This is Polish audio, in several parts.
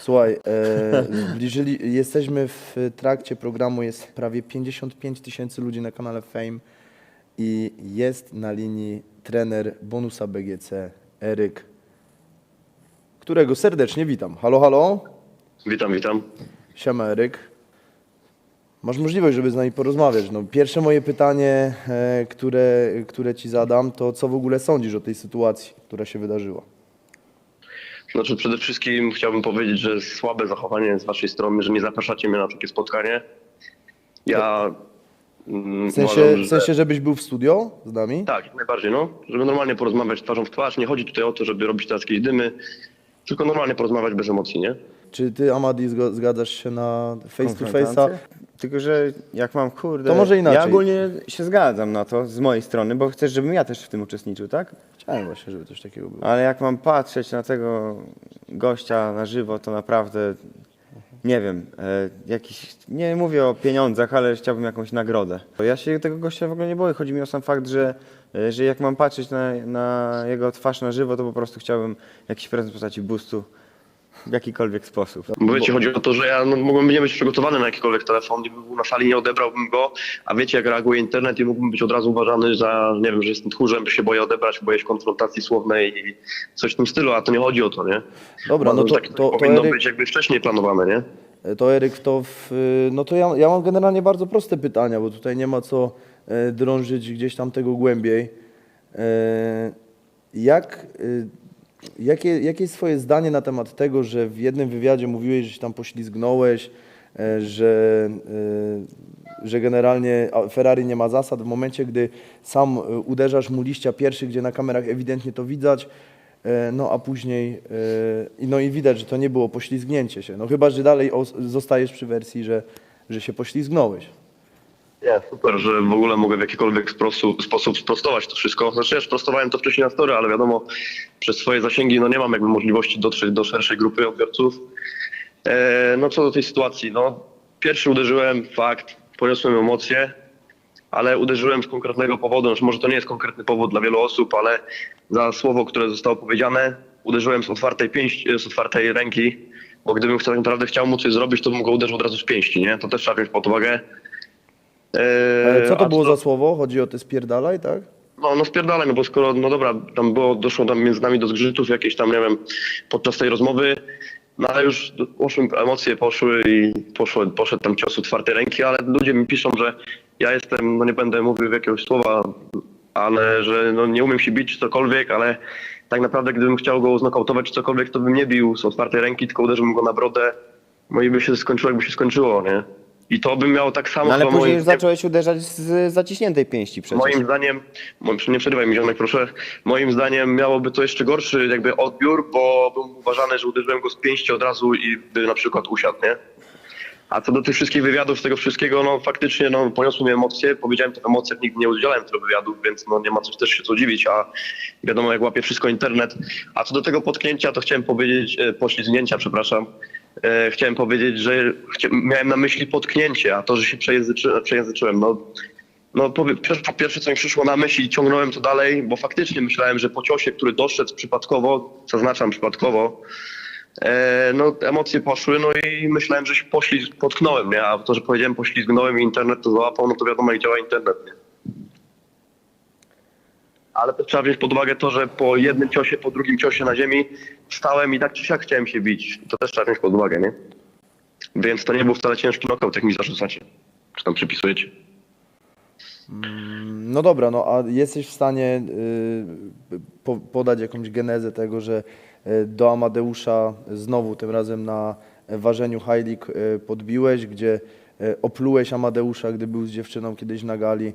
Słuchaj, e, zbliżyli, jesteśmy w trakcie programu, jest prawie 55 tysięcy ludzi na kanale Fame i jest na linii trener bonusa BGC, Eryk, którego serdecznie witam. Halo, halo? Witam, witam. Siema Eryk. Masz możliwość, żeby z nami porozmawiać. No, pierwsze moje pytanie, e, które, które ci zadam, to co w ogóle sądzisz o tej sytuacji, która się wydarzyła? Znaczy przede wszystkim chciałbym powiedzieć, że słabe zachowanie z waszej strony, że nie zapraszacie mnie na takie spotkanie. Ja mm, W sensie, uważam, że- w sensie żebyś był w studio z nami? Tak, jak najbardziej, no. Żeby normalnie porozmawiać twarzą w twarz. Nie chodzi tutaj o to, żeby robić teraz jakieś dymy, tylko normalnie porozmawiać bez emocji, nie? Czy ty, Amadi, zgo- zgadzasz się na face to face'a? konfrontację? Tylko, że jak mam kurde. To może inaczej. Ja ogólnie się zgadzam na to z mojej strony, bo chcesz, żebym ja też w tym uczestniczył, tak? Chciałem właśnie, żeby coś takiego było. Ale jak mam patrzeć na tego gościa na żywo, to naprawdę nie wiem, e, jakiś, nie mówię o pieniądzach, ale chciałbym jakąś nagrodę. Ja się tego gościa w ogóle nie boję. Chodzi mi o sam fakt, że, e, że jak mam patrzeć na, na jego twarz na żywo, to po prostu chciałbym jakiś prezent w postaci boostu w jakikolwiek sposób. Bo wiecie, chodzi o to, że ja no, mogłem nie być przygotowany na jakikolwiek telefon, gdybym był na sali, nie odebrałbym go, a wiecie, jak reaguje internet i mógłbym być od razu uważany za, nie wiem, że jestem tchórzem, się boję odebrać, boję się konfrontacji słownej i coś w tym stylu, a to nie chodzi o to, nie? Dobra, no to, takie to, to, powinno Eryk, być jakby wcześniej planowane, nie? to Eryk, to w, no to ja, ja mam generalnie bardzo proste pytania, bo tutaj nie ma co e, drążyć gdzieś tam tego głębiej. E, Jak, e, jakie, jakie jest swoje zdanie na temat tego, że w jednym wywiadzie mówiłeś, że się tam poślizgnąłeś, e, że, e, że generalnie Ferrari nie ma zasad, w momencie, gdy sam e, uderzasz mu liścia pierwszy, gdzie na kamerach ewidentnie to widać, no a później, no i widać, że to nie było poślizgnięcie się, no chyba, że dalej os- zostajesz przy wersji, że, że się poślizgnąłeś. Nie, super, że w ogóle mogę w jakikolwiek sposób, sposób sprostować to wszystko. Znaczy ja sprostowałem to wcześniej na story, ale wiadomo, przez swoje zasięgi no nie mam jakby możliwości dotrzeć do szerszej grupy odbiorców. E, no co do tej sytuacji, no pierwszy uderzyłem, fakt, poniosłem emocje, ale uderzyłem z konkretnego powodu, znaczy może to nie jest konkretny powód dla wielu osób, ale za słowo, które zostało powiedziane, uderzyłem z otwartej pięści, z otwartej ręki, bo gdybym tak naprawdę chciał mu coś zrobić, to bym go uderzył od razu z pięści, nie? To też trzeba wziąć pod uwagę. E, Co to było za słowo? Chodzi o te spierdalaj, tak? No, no spierdalaj, no bo skoro, no dobra, tam było, doszło tam między nami do zgrzytów jakieś tam, nie wiem, podczas tej rozmowy, no ale już poszły, emocje poszły i poszło, poszedł tam cios otwartej ręki, ale ludzie mi piszą, że ja jestem, no nie będę mówił jakiegoś słowa, ale że no nie umiem się bić czy cokolwiek, ale tak naprawdę gdybym chciał go znokautować czy cokolwiek, to bym nie bił z otwartej ręki, tylko uderzyłbym go na brodę, no i by się skończyło, jakby się skończyło, nie? I to bym miało tak samo No ale chyba później moim już zdaniem- zacząłeś uderzać z zaciśniętej pięści przecież. Moim zdaniem, mo- nie przerywaj mi ziomek proszę, moim zdaniem miałoby to jeszcze gorszy jakby odbiór, bo był uważany, że uderzyłem go z pięści od razu i by na przykład usiadł, nie? A co do tych wszystkich wywiadów, tego wszystkiego, no faktycznie no, poniosły mnie emocje, powiedziałem to w emocjach, nigdy nie udzielałem tego wywiadów, więc no nie ma coś też się co dziwić, a wiadomo jak łapie wszystko internet. A co do tego potknięcia, to chciałem powiedzieć, e, poślizgnięcia, przepraszam, e, chciałem powiedzieć, że miałem na myśli potknięcie, a to, że się przejęzyczy, przejęzyczyłem, no no pierwsze, pierwsze co mi przyszło na myśl i ciągnąłem to dalej, bo faktycznie myślałem, że po ciosie, który doszedł przypadkowo, zaznaczam przypadkowo, e, no emocje poszły, no i myślałem, że się potknąłem, nie? A to, że powiedziałem poślizgnąłem i internet to załapał, no to wiadomo jak działa internet, nie? Ale też trzeba wziąć pod uwagę to, że po jednym ciosie, po drugim ciosie na ziemi wstałem i tak czy siak chciałem się bić. To też trzeba wziąć pod uwagę, nie? Więc to nie był wcale ciężki knockout, jak mi zarzucacie. Czy tam przypisujecie. No dobra, no a jesteś w stanie y, po, podać jakąś genezę tego, że y, do Amadeusza znowu tym razem na ważeniu League y, podbiłeś, gdzie y, oplułeś Amadeusza, gdy był z dziewczyną kiedyś na gali.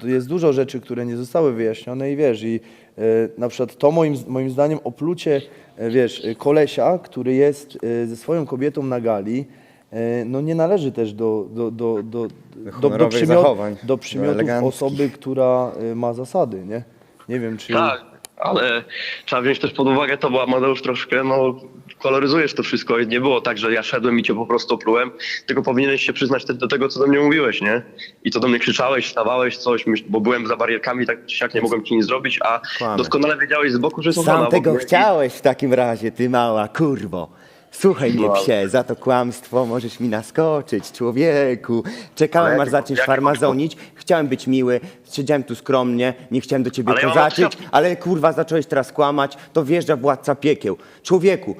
Tu jest dużo rzeczy, które nie zostały wyjaśnione i wiesz, i y, na przykład to moim, moim zdaniem oplucie, y, wiesz, kolesia, który jest y, ze swoją kobietą na gali, y, no nie należy też do, do, do, do, do, do, honorowych przymiot, zachowań, do do przymiotów eleganckich. osoby, która ma zasady, nie? Nie wiem, czy... Tak, ale trzeba wziąć też pod uwagę to, bo Amadeusz troszkę, no, koloryzujesz to wszystko nie było tak, że ja szedłem i cię po prostu oplułem, tylko powinieneś się przyznać do tego, co do mnie mówiłeś, nie? I to do mnie krzyczałeś, stawałeś coś, bo byłem za barierkami, tak czy siak nie mogłem ci nic zrobić, a Kłamie. doskonale wiedziałeś z boku, że jest Sam ochrona, tego chciałeś w takim razie, ty mała kurwo. Słuchaj mnie, psie, za to kłamstwo możesz mi naskoczyć, człowieku. Czekałem, aż zaczniesz farmazonić. Chciałem być miły, siedziałem tu skromnie, nie chciałem do ciebie Ale kozaczyć, ale kurwa zacząłeś teraz kłamać, to wjeżdża władca piekieł. Człowieku,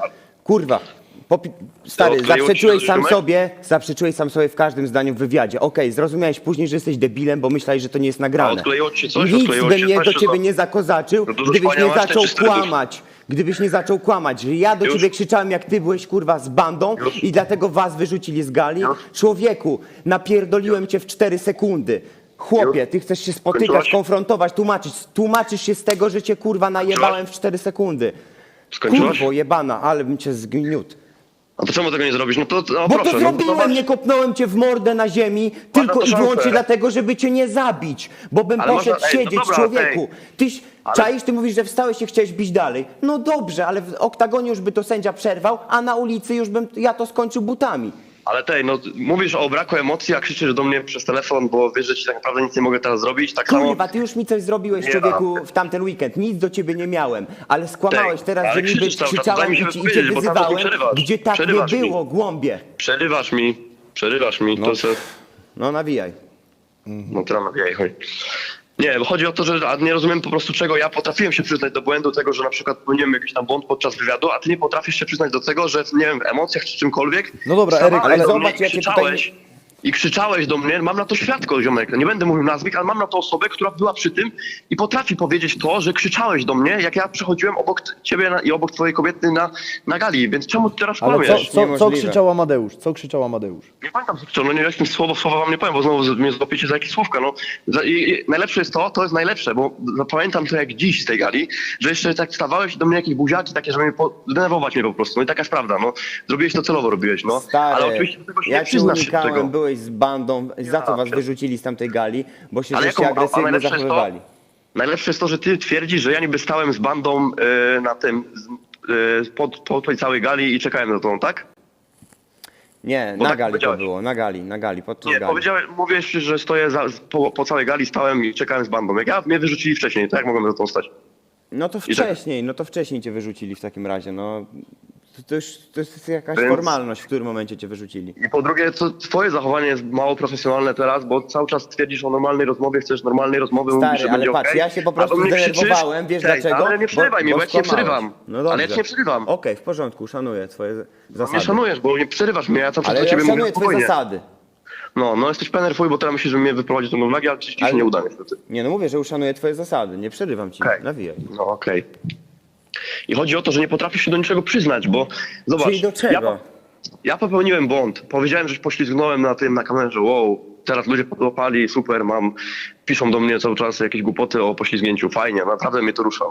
kurwa, popi- stary, odkleiło ci się zaprzeczyłeś sam sobie, zaprzeczyłeś sam sobie w każdym zdaniu w wywiadzie. Okej, zrozumiałeś później, że jesteś debilem, bo myślałeś, że to nie jest nagrane. Odkleiło ci coś? Nic Odkleiło by ci mnie coś, do czy ciebie nie zakozaczył, No dużo gdybyś nie zaczął cztery kłamać. Gdybyś nie zaczął kłamać, że ja do Już? ciebie krzyczałem, jak ty byłeś kurwa z bandą Już? i dlatego was wyrzucili z gali. Człowieku, napierdoliłem cię w 4 sekundy. Chłopie, Już? ty chcesz się spotykać, Skończyłaś? konfrontować, tłumaczyć. Tłumaczysz się z tego, że cię kurwa najebałem w 4 sekundy. Skończyłaś? Kurwo jebana, ale bym cię zgniótł. A to czemu tego nie zrobisz? No to no, Bo proszę. to no, zrobiłem, zobacz. nie kopnąłem cię w mordę na ziemi, tylko i wyłącznie dlatego, żeby cię nie zabić, bo bym Ale poszedł można- ej, no siedzieć, dobra, człowieku. Tyś Ale- czaisz, ty mówisz, że wstałeś i chciałeś bić dalej. No dobrze, ale w oktagonie już by to sędzia przerwał, a na ulicy już bym ja to skończył butami. Ale tej, no mówisz o braku emocji, a krzyczysz do mnie przez telefon, bo wiesz, że ci tak naprawdę nic nie mogę teraz zrobić. Tak samo. Kurwa, ty już mi coś zrobiłeś, Nie człowieku, ma. w tamten weekend. Nic do ciebie nie miałem, ale skłamałeś Tej, teraz, ale że niby krzyczałem mi i, ci- i cię mi wyzywałem, gdzie tak Przerywasz nie mi. było, głąbie. Przerywasz mi, przerywasz mi, to se, No nawijaj. no teraz nawijaj, chodź. Nie, bo chodzi o to, że nie rozumiem po prostu czego ja potrafiłem się przyznać do błędu tego, że na przykład popełniłem jakiś tam błąd podczas wywiadu, a ty nie potrafisz się przyznać do tego, że nie wiem, w emocjach czy czymkolwiek. No dobra, Eryk, ale zobacz, ja cię tutaj I krzyczałeś do mnie, mam na to świadko, ziomek. Nie będę mówił nazwisk, ale mam na to osobę, która była przy tym i potrafi powiedzieć to, że krzyczałeś do mnie, jak ja przechodziłem obok ciebie na, i obok twojej kobiety na, na gali. Więc czemu ty teraz Ale co, kłamiesz? co, co Niemożliwe. krzyczał Amadeusz? Co krzyczał Amadeusz? Nie pamiętam, co, no nie jakim słowo, słowa wam nie powiem, bo znowu z- mnie złapiecie za jakieś słówka, no. Za, i, i, najlepsze jest to, to jest najlepsze, bo zapamiętam to jak dziś z tej gali, że jeszcze tak stawałeś do mnie jakieś buziaki takie, żeby mnie po, denerwować mnie po prostu, no i taka jest prawda, no. Zrobiłeś to celowo, robiłeś, no. Stary, Ale oczywiście do tego się ja nie cię przyznasz się do unikałem, tego. Byłeś z bandą, za co was wyrzucili z tamtej gali, bo się Ale żeście jaką- a- a agresywnie najlepsze jest to- zachowywali. Najlepsze jest to, że ty twierdzisz, że ja niby stałem z bandą e, na tym, z, e, pod, po tej całej gali i czekałem na tą, tak? Nie, Bo na tak gali to powiedziałeś. było, na gali, na gali, podczas Nie, gali. powiedziałeś, mówiłeś, że stoję za, po, po całej gali, stałem i czekałem z bandą. Jak ja mnie wyrzucili wcześniej, to jak mogłem za tą stać? No to I tak- wcześniej, no to wcześniej cię wyrzucili w takim razie, no. To, to już to jest jakaś Więc- formalność, w którym momencie cię wyrzucili. I po drugie, to twoje zachowanie jest mało profesjonalne teraz, bo cały czas twierdzisz o normalnej rozmowie, chcesz normalnej rozmowy, mówisz, Stary, że ale będzie patrz, okej, ja się po a prostu do mnie krzyczysz, wiesz "Cześć, dlaczego? Ale nie przerywaj mi, bo ja cię nie skłamałeś. przerywam. No ale ja dobrze. cię nie przerywam. Okej, w porządku, szanuję twoje zasady. Nie szanujesz, bo nie przerywasz mnie, ja cały czas ale do ja ciebie mówię szanuję twoje spokojnie. zasady. No, no jesteś pener fuj, bo teraz myślisz, że mnie wyprowadzi tą równowagę, ale ci ci Ale- się nie uda niestety. Nie no mówię, że uszanuję twoje zasady, nie przerywam ci, Okej. nawijaj. No okej. I chodzi o to, że nie potrafisz się do niczego przyznać, bo zobacz. Czyli do czego? Ja, ja popełniłem błąd. Powiedziałem, że poślizgnąłem na tym na kamerze. Wow, teraz ludzie podłapali, super, mam. Piszą do mnie cały czas jakieś głupoty o poślizgnięciu. Fajnie, naprawdę mnie to rusza.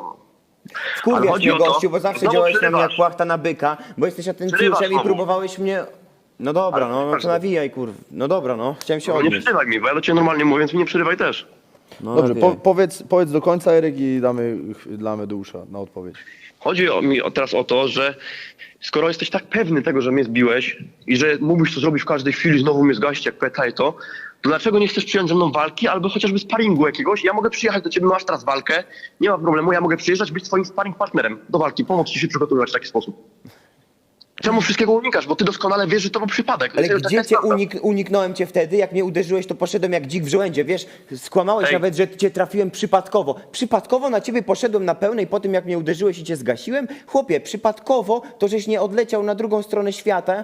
Wkurwiasz chodzi mnie o to- gościu, bo zawsze działałeś na mnie jak płachta na byka, bo jesteś atencjuszem i próbowałeś mnie... No dobra, Ale no, no to nawijaj kurw. No dobra, no, chciałem się No nie przerywaj mi, bo ja do ciebie normalnie mówię, więc mi nie przerywaj też. No, Dobrze, po, powiedz, powiedz do końca, Eryk, i damy dla Amadeusa na odpowiedź. Chodzi mi teraz o to, że skoro jesteś tak pewny tego, że mnie zbiłeś i że mógłbyś to zrobić w każdej chwili, znowu mnie zgaść jak peta i to, to dlaczego nie chcesz przyjąć ze mną walki albo chociażby sparingu jakiegoś? Ja mogę przyjechać do ciebie, masz teraz walkę, nie ma problemu, ja mogę przyjeżdżać, być twoim sparring partnerem do walki, pomóc ci się przygotowywać w taki sposób. Czemu wszystkiego unikasz? Bo ty doskonale wiesz, że to był przypadek. Ale gdzie taka cię prawda. unik uniknąłem cię wtedy? Jak mnie uderzyłeś, to poszedłem jak dzik w żołędzie, wiesz? Skłamałeś Ej. nawet, że cię trafiłem przypadkowo. Przypadkowo na ciebie poszedłem na pełnej po tym, jak mnie uderzyłeś i cię zgasiłem? Chłopie, przypadkowo to, żeś nie odleciał na drugą stronę świata,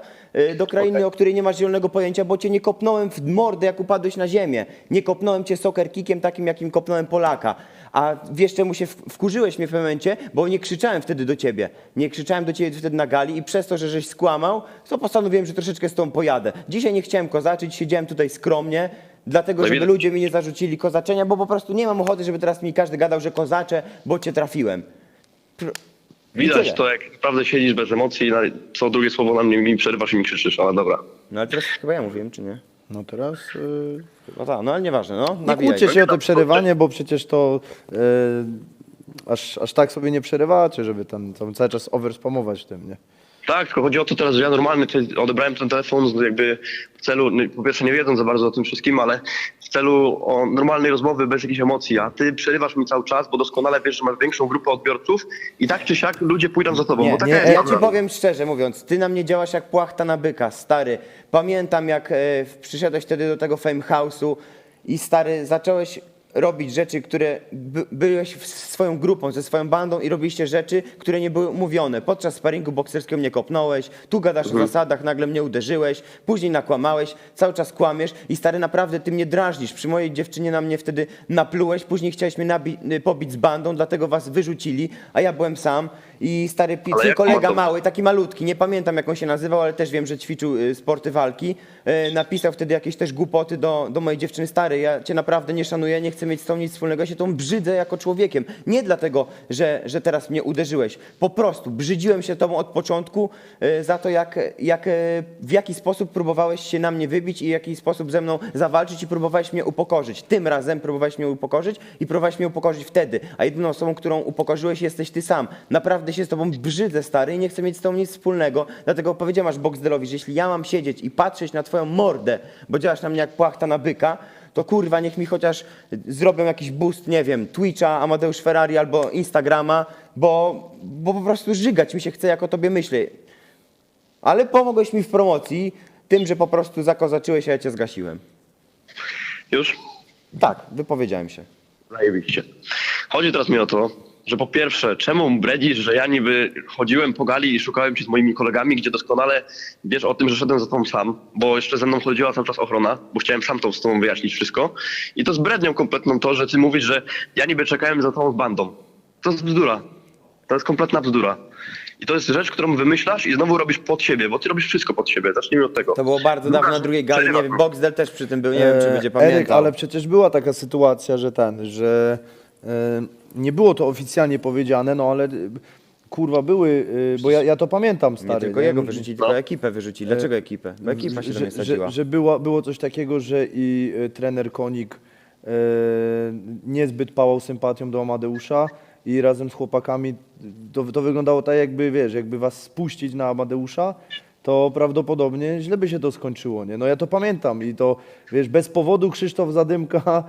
y, do krainy, Okej. o której nie masz zielonego pojęcia, bo cię nie kopnąłem w mordę, jak upadłeś na ziemię. Nie kopnąłem cię soccer kickiem takim, jakim kopnąłem Polaka. A wiesz czemu się w- wkurzyłeś mnie w pewnym momencie? Bo nie krzyczałem wtedy do ciebie. Nie krzyczałem do ciebie wtedy na gali i przez to, że żeś skłamał, to postanowiłem, że troszeczkę z tą pojadę. Dzisiaj nie chciałem kozaczyć, siedziałem tutaj skromnie, dlatego No żeby widać. ludzie mi nie zarzucili kozaczenia, bo po prostu nie mam ochoty, żeby teraz mi każdy gadał, że kozaczę, bo cię trafiłem. Pr- Widać to, jak naprawdę siedzisz bez emocji co drugie słowo na mnie mi przerywasz i mi krzyczysz, ale dobra. No ale teraz chyba ja mówiłem, czy nie? No teraz... Yy... No tak, no ale nieważne, no. Nie nawijaj. kłóćcie się o to przerywanie, bo przecież to yy, aż, aż tak sobie nie przerywacie, żeby tam, tam cały czas overspamować tym, nie? Tak, tylko chodzi o to teraz, że ja normalny odebrałem ten telefon jakby w celu, no, po pierwsze nie wiedząc za bardzo o tym wszystkim, ale w celu o normalnej rozmowy bez jakichś emocji, a ty przerywasz mi cały czas, bo doskonale wiesz, że masz większą grupę odbiorców i tak czy siak ludzie pójdą za tobą, Nie, bo taka nie, jest ja ci powiem szczerze mówiąc, ty na mnie działasz jak płachta na byka, stary. Pamiętam jak e, przyszedłeś wtedy do tego Fame House'u i stary, zacząłeś robić rzeczy, które by, byłeś swoją grupą, ze swoją bandą i robiliście rzeczy, które nie były mówione. Podczas sparingu bokserskiego mnie kopnąłeś, tu gadasz o zasadach, nagle mnie uderzyłeś, później nakłamałeś, cały czas kłamiesz i stary, naprawdę ty mnie drażnisz. Przy mojej dziewczynie na mnie wtedy naplułeś, później chciałeś mnie y, pobić z bandą, dlatego was wyrzucili, a ja byłem sam i stary, pi- Ale twój jak ma kolega mały, taki malutki, nie pamiętam jak on się nazywał, ale też wiem, że ćwiczył y, sporty walki, y, napisał wtedy jakieś też głupoty do, do mojej dziewczyny stary. Ja cię naprawdę nie szanuję, nie chcę mieć z tą nic wspólnego, ja się tą brzydzę jako człowiekiem. Nie dlatego, że, że teraz mnie uderzyłeś. Po prostu brzydziłem się tobą od początku y, za to, jak, jak, y, w jaki sposób próbowałeś się na mnie wybić i w jaki sposób ze mną zawalczyć i próbowałeś mnie upokorzyć. Tym razem próbowałeś mnie upokorzyć i próbowałeś mnie upokorzyć wtedy. A jedyną osobą, którą upokorzyłeś jesteś ty sam. Naprawdę się z tobą brzydzę, stary, i nie chcę mieć z tobą nic wspólnego. Dlatego powiedziałem aż Boxdelowi, że jeśli ja mam siedzieć i patrzeć na twoją mordę, bo działasz na mnie jak płachta na byka, to kurwa niech mi chociaż zrobią jakiś boost, nie wiem, Twitcha, Amadeusz Ferrari albo Instagrama, bo, bo po prostu żygać mi się chce, jak o tobie myślę. Ale pomogłeś mi w promocji tym, że po prostu zakozaczyłeś, a ja cię zgasiłem. Już? Tak, wypowiedziałem się. Zajebiście. Chodzi teraz mi o to, że po pierwsze, czemu bredzisz, że ja niby chodziłem po gali i szukałem cię z moimi kolegami, gdzie doskonale wiesz o tym, że szedłem za tobą sam, bo jeszcze ze mną chodziła cały czas ochrona, bo chciałem sam to z tobą wyjaśnić wszystko. I to z brednią kompletną to, że ty mówisz, że ja niby czekałem za tobą z bandą. To jest bzdura. To jest kompletna bzdura. I to jest rzecz, którą wymyślasz i znowu robisz pod siebie, bo ty robisz wszystko pod siebie. Zacznijmy od tego. To było bardzo dawno na drugiej gali, nie wiem, Boxdel też przy tym był, nie wiem, czy będzie E, pamiętał. Eryk, ale przecież była taka sytuacja, że ten, że nie było to oficjalnie powiedziane, no ale e, kurwa były, e, bo ja, ja to pamiętam stary. Nie tylko nie? jego wyrzucili, tylko ekipę wyrzucili. Dlaczego ekipę? Bo ekipa się do mnie że, sadziła. że, że było, było coś takiego, że i trener Konik e, niezbyt pałał sympatią do Amadeusza i razem z chłopakami to, to wyglądało tak jakby, wiesz, jakby was spuścić na Amadeusza, to prawdopodobnie źle by się to skończyło, nie? No ja to pamiętam i to, wiesz, bez powodu Krzysztof Zadymka,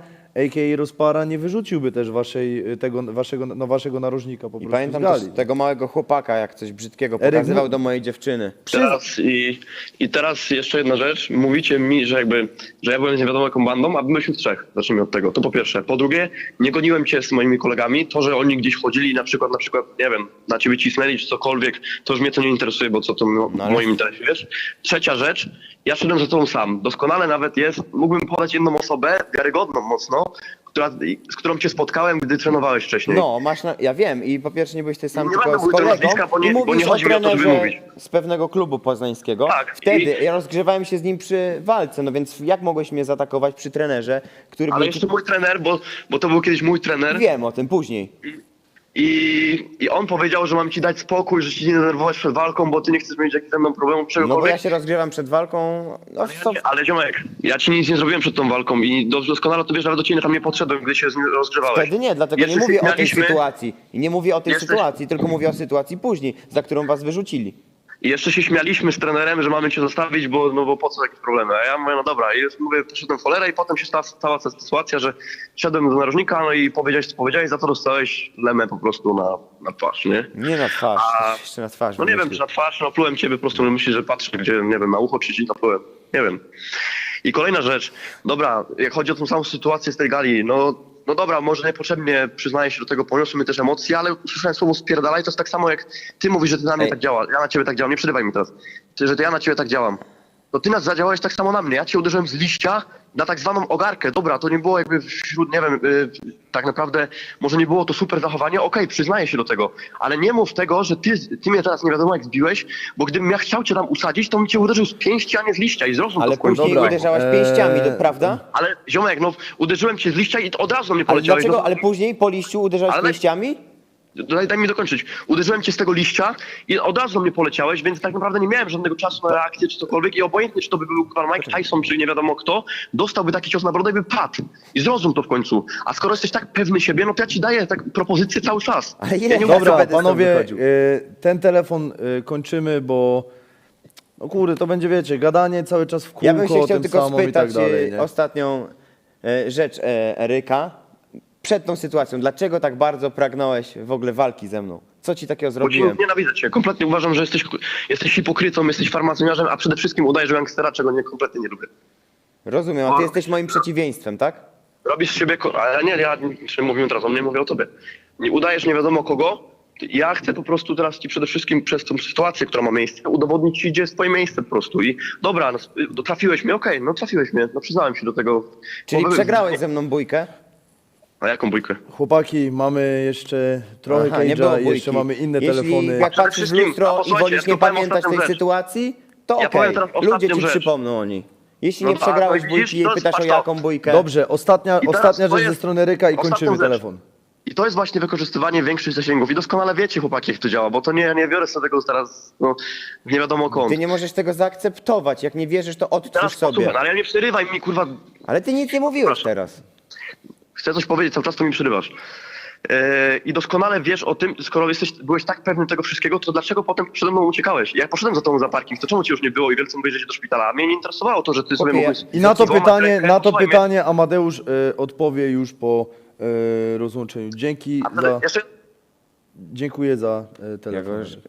a.k.a. Rozpara, nie wyrzuciłby też waszej, e, tego, waszego, no, waszego narożnika po I prostu pamiętam z gali. też tego małego chłopaka, jak coś brzydkiego Eryk, pokazywał no- do mojej dziewczyny. Teraz i, I teraz jeszcze jedna rzecz. Mówicie mi, że jakby, że ja byłem z nie wiadomo jaką bandą, a my byliśmy w trzech. Zacznijmy od tego. To po pierwsze. Po drugie, nie goniłem cię z moimi kolegami. To, że oni gdzieś chodzili na przykład, na przykład, nie wiem, na ciebie cisnęli czy cokolwiek, to już mnie to nie interesuje, bo co to w ale- moim interesie, wiesz? Trzecia rzecz. Ja szedłem za tobą sam. Doskonale nawet jest, mógłbym podać jedną osobę, wiarygodną mocno, która, z którą cię spotkałem, gdy trenowałeś wcześniej. No, masz na... ja wiem i po pierwsze nie byłeś ty sam, Nie tylko z kolegą nazwiska, bo nie- i bo mówisz nie chodzi o mi o to, żeby trenerze mówić. z pewnego klubu poznańskiego. Tak, Wtedy i- ja rozgrzewałem się z nim przy walce, no więc jak mogłeś mnie zaatakować przy trenerze, który Ale był... jeszcze mój trener, bo, bo to był kiedyś mój trener. Wiem o tym później. I, I on powiedział, że mam ci dać spokój, że ci nie denerwować przed walką, bo ty nie chcesz mieć jakichś ze mną problemów, No bo czegokolwiek. ja się rozgrzewam przed walką, no ale, co... ja nie, ale ziomek, ja ci nic nie zrobiłem przed tą walką i dos- doskonale to wiesz, nawet do ciebie tam nie podszedłem, gdy się z nim rozgrzewałeś. Wtedy nie, dlatego nie mówię o tej sytuacji. I nie mówię o tej Jesteś- sytuacji, tylko mówię o sytuacji później, za którą was wyrzucili. I jeszcze się śmialiśmy z trenerem, że mamy cię zostawić, bo, no bo po co takie problemy? A ja mówię, no dobra, i już mówię, poszedłem w cholerę i potem się stała cała ta sytuacja, że szedłem do narożnika, no i powiedziałeś, co powiedziałeś, za to dostałeś lemę po prostu na, na twarz, nie? Nie na twarz, A- jeszcze na twarz. No nie wiem, czy na twarz, no plułem ciebie po prostu, myślisz, że patrzę, gdzie, nie wiem, na ucho czy ci naplułem. Nie wiem. I kolejna rzecz, dobra, jak chodzi o tą samą sytuację z tej gali, no, no dobra, może niepotrzebnie przyznaję się do tego, poniosły mnie też emocje, ale usłyszałem słowo spierdalaj, to jest tak samo jak ty mówisz, że ty na mnie Ej. tak działa, ja na ciebie tak działam, nie przerywaj mi teraz, że to ja na ciebie tak działam. To ty nas zadziałałeś tak samo na mnie, ja cię uderzyłem z liścia na tak zwaną ogarkę, dobra, to nie było jakby wśród, nie wiem, y, tak naprawdę, może nie było to super zachowanie, okej, przyznaję się do tego, ale nie mów tego, że ty, ty mnie teraz nie wiadomo jak zbiłeś, bo gdybym ja chciał cię tam usadzić, to bym cię uderzył z pięści, a nie z liścia i zrozum Ale to w końcu. później Dobra. uderzałeś Eee, pięściami, to prawda? Ale ziomek, no uderzyłem cię z liścia i od razu mnie Ale poleciałeś. dlaczego? no, Ale później po liściu uderzałeś Ale- pięściami? Daj, daj mi dokończyć. Uderzyłem cię z tego liścia i od razu mnie poleciałeś, więc tak naprawdę nie miałem żadnego czasu na reakcję czy cokolwiek i obojętnie, czy to by był kurwa Mike Tyson, czy nie wiadomo kto, dostałby taki cios na brodę i by padł. I zrozum to w końcu. A skoro jesteś tak pewny siebie, no to ja ci daję tak propozycję cały czas. Ale ja ile? nie Dobra, stąd panowie, y, ten telefon y, kończymy, bo no kurde, to będzie, wiecie, gadanie cały czas w kółko Ja bym się chciał tym tylko samym i spytać tak dalej, nie? ostatnią rzecz e, Eryka. Przed tą sytuacją, dlaczego tak bardzo pragnąłeś w ogóle walki ze mną? Co ci takiego Bo ci nienawidzę cię. Kompletnie uważam, że jesteś, jesteś hipokrytą, jesteś farmaconiarzem, a przede wszystkim udajesz gangstera, czego nie, kompletnie nie lubię. Rozumiem, a ty jesteś moim przeciwieństwem, tak? Robisz z siebie, ko- ale nie, ja czy mówimy teraz o mnie, mówię o tobie. Nie udajesz nie wiadomo kogo. Ja chcę po prostu teraz ci przede wszystkim przez tą sytuację, która ma miejsce, udowodnić ci, gdzie jest twoje miejsce po prostu. I dobra, no, sp- no, trafiłeś mnie, okej, no trafiłeś mnie, no przyznałem się do tego. Czyli Bo- przegrałeś ze mną bójkę? A jaką bójkę? Chłopaki, mamy jeszcze trochę Aha, nie było cage'a, bójki. jeszcze mamy inne Jeśli telefony. jak patrzysz w wszystkim- a lustro i posłuchajcie, wolisz ja nie powiem pamiętać tej ostatnią rzecz. sytuacji, to Ja powiem okej, ludzie ci rzecz. przypomną o niej. Jeśli No nie tak, przegrałeś no widzisz, bójki i to jest- pytasz o patrz to. jaką bójkę, Dobrze, ostatnia, I teraz ostatnia to rzecz ze jest strony Ryka i ostatnia kończymy rzecz. telefon. I to jest właśnie wykorzystywanie większych zasięgów. I doskonale wiecie, chłopaki, jak to działa, bo to nie, nie biorę sobie tego teraz, no, nie wiadomo kąd. ty nie możesz tego zaakceptować. Jak nie wierzysz, to odtwórz Teraz sobie. no, ale nie przerywaj mi, kurwa, Ale ty nic nie mówiłeś Proszę. teraz. Chcę coś powiedzieć, cały czas to mi przerywasz. Yy, I doskonale wiesz o tym, skoro jesteś, byłeś tak pewny tego wszystkiego, to dlaczego potem przede mną uciekałeś? Jak poszedłem za tobą za parking, to czemu ci już nie było i wielce mówię, że do szpitala? A mnie nie interesowało to, że ty sobie mogłeś... I na to pytanie, rękę. na to mnie. pytanie Amadeusz y, odpowie już po y, rozłączeniu. Dzięki A za, jeszcze dziękuję za y, Ja telefon.